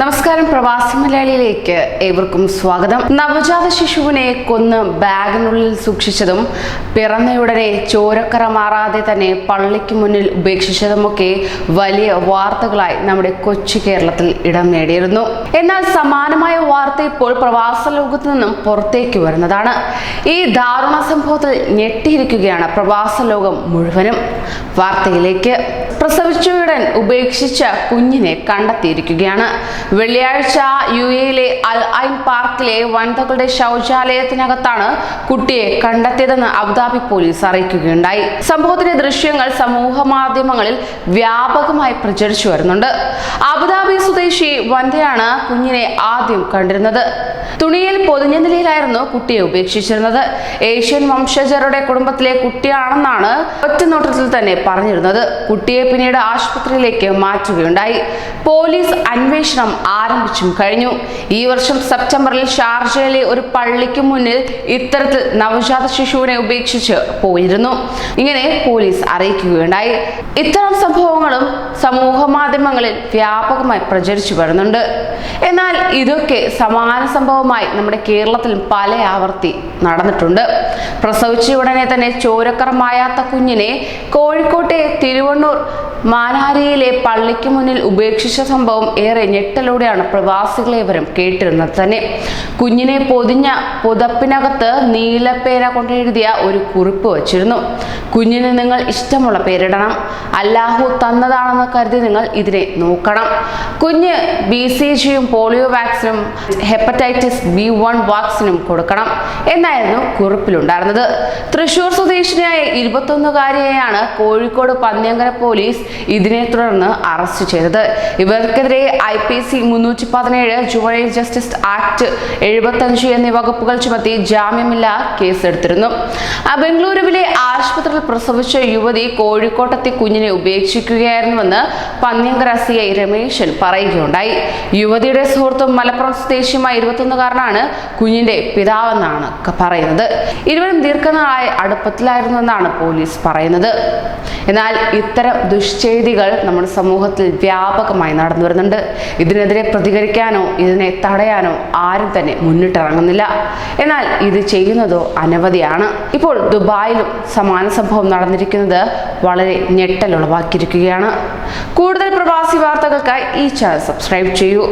നമസ്കാരം പ്രവാസി മലയാളിയിലേക്ക് ഏവർക്കും സ്വാഗതം. നവജാത ശിശുവിനെ കൊന്ന് ബാഗിനുള്ളിൽ സൂക്ഷിച്ചതും പിറന്നയുടനെ ചോരക്കറ മാറാതെ തന്നെ പള്ളിക്ക് മുന്നിൽ ഉപേക്ഷിച്ചതുമൊക്കെ വലിയ വാർത്തകളായി നമ്മുടെ കൊച്ചു കേരളത്തിൽ ഇടം നേടിയിരുന്നു. എന്നാൽ സമാനമായ വാർത്ത ഇപ്പോൾ പ്രവാസ ലോകത്ത് നിന്നും പുറത്തേക്ക് വരുന്നതാണ്. ഈ ദാരുണ സംഭവത്തിൽ ഞെട്ടിയിരിക്കുകയാണ് പ്രവാസ ലോകം മുഴുവനും. വാർത്തയിലേക്ക്. പ്രസവിച്ചയുടൻ ഉപേക്ഷിച്ച കുഞ്ഞിനെ കണ്ടെത്തിയിരിക്കുകയാണ്. വെള്ളിയാഴ്ച യു എയിലെ അൽ ഐൻ പാർക്കിലെ വനിതകളുടെ ശൗചാലയത്തിനകത്താണ് കുട്ടിയെ കണ്ടെത്തിയതെന്ന് അബുദാബി പോലീസ് അറിയിക്കുകയുണ്ടായി. സംഭവത്തിന്റെ ദൃശ്യങ്ങൾ സമൂഹ മാധ്യമങ്ങളിൽ വ്യാപകമായി പ്രചരിച്ചു വരുന്നുണ്ട്. അബുദാബി സ്വദേശി വനിതയാണ് കുഞ്ഞിനെ ആദ്യം കണ്ടിരുന്നത്. തുണിയിൽ പൊതിഞ്ഞ നിലയിലായിരുന്നു കുട്ടിയെ ഉപേക്ഷിച്ചിരുന്നത്. ഏഷ്യൻ വംശജരുടെ കുടുംബത്തിലെ കുട്ടിയാണെന്നാണ് ഒറ്റനോട്ടത്തിൽ തന്നെ പറഞ്ഞിരുന്നത്. കുട്ടിയെ പിന്നീട് ആശുപത്രിയിലേക്ക് മാറ്റുകയുണ്ടായി. പോലീസ് അന്വേഷണം ആരംഭിച്ചും കഴിഞ്ഞു. ഈ വർഷം സെപ്റ്റംബറിൽ ഷാർജയിലെ ഒരു പള്ളിക്ക് മുന്നിൽ ഇത്തരത്തിൽ നവജാത ശിശുവിനെ ഉപേക്ഷിച്ച് പോയിരുന്നു. ഇങ്ങനെ പോലീസ് അറിയിക്കുകയുണ്ടായി. ഇത്തരം സംഭവങ്ങളും സമൂഹ മാധ്യമങ്ങളിൽ വ്യാപകമായി പ്രചരിച്ചു വരുന്നുണ്ട്. എന്നാൽ ഇതൊക്കെ സമാന സംഭവമായി നമ്മുടെ കേരളത്തിൽ പല ആവർത്തി നടന്നിട്ടുണ്ട്. പ്രസവിച്ച ഉടനെ തന്നെ ചോരക്കറമായാത്ത കുഞ്ഞിനെ കോഴിക്കോട്ടെ തിരുവണ്ണൂർ മാനാരിയിലെ പള്ളിക്ക് മുന്നിൽ ഉപേക്ഷിച്ച സംഭവം ഏറെ ഞെട്ടലോടെയാണ് പ്രവാസികളെ വരും കേട്ടിരുന്നത് തന്നെ. കുഞ്ഞിനെ പൊതിഞ്ഞ പുതപ്പിനകത്ത് നീലപ്പേന കൊണ്ടെഴുതിയ ഒരു കുറിപ്പ് വച്ചിരുന്നു. കുഞ്ഞിന് നിങ്ങൾ ഇഷ്ടമുള്ള പേരിടണം. അല്ലാഹു തന്നതാണെന്ന് കരുതി നിങ്ങൾ ഇതിനെ നോക്കണം. കുഞ്ഞ് ബി സി ജിയും പോളിയോ വാക്സിനും ഹെപ്പറ്റൈറ്റിസ് ബി വൺ വാക്സിനും കൊടുക്കണം എന്നായിരുന്നു കുറിപ്പിലുണ്ടായിരുന്നത്. തൃശൂർ സ്വദേശിനിയായ ഇരുപത്തൊന്നുകാരിയെയാണ് കോഴിക്കോട് പന്ന്യങ്കര പോലീസ് ഇതിനെ തുടർന്ന് അറസ്റ്റ് ചെയ്തത്. ഇവർക്കെതിരെ ഐ പി സി മുന്നൂറ്റി പതിനേഴ് ജുവനൈൽ ജസ്റ്റിസ് ആക്ട് എഴുപത്തഞ്ച് എന്നീ വകുപ്പുകൾ ചുമത്തി ജാമ്യമില്ലാ കേസെടുത്തിരുന്നു. ബംഗളൂരുവിലെ ആശുപത്രിയിൽ പ്രസവിച്ച യുവതി കോഴിക്കോട്ടെത്തി കുഞ്ഞിനെ ഉപേക്ഷിക്കുകയായിരുന്നുവെന്ന് പന്നിയങ്കര സി ഐ രമേശൻ പറയുകയുണ്ടായി. യുവതിയുടെ സുഹൃത്തും മലപ്പുറം സ്വദേശിയുമായ ഇരുപത്തൊന്നുകാരനാണ് കുഞ്ഞിന്റെ പിതാവെന്നാണ് പറയുന്നത്. ഇരുവരും ദീർഘനാളായി അടുപ്പത്തിലായിരുന്നുവെന്നാണ് പോലീസ് പറയുന്നത്. എന്നാൽ ഇത്തരം ദുഷ്ചെയ്തികൾ നമ്മുടെ സമൂഹത്തിൽ വ്യാപകമായി നടന്നു വരുന്നുണ്ട്. ഇതിനെതിരെ പ്രതികരിക്കാനോ ഇതിനെ തടയാനോ ആരും തന്നെ മുന്നിട്ടിറങ്ങുന്നില്ല. എന്നാൽ ഇത് ചെയ്യുന്നതോ അനവധിയാണ്. ഇപ്പോൾ ദുബായിലും സമാന സംഭവം നടന്നിരിക്കുന്നത് വളരെ ഞെട്ടലുളവാക്കിയിരിക്കുകയാണ്. കൂടുതൽ പ്രവാസി വാർത്തകൾക്കായി ഈ ചാനൽ സബ്സ്ക്രൈബ് ചെയ്യൂ.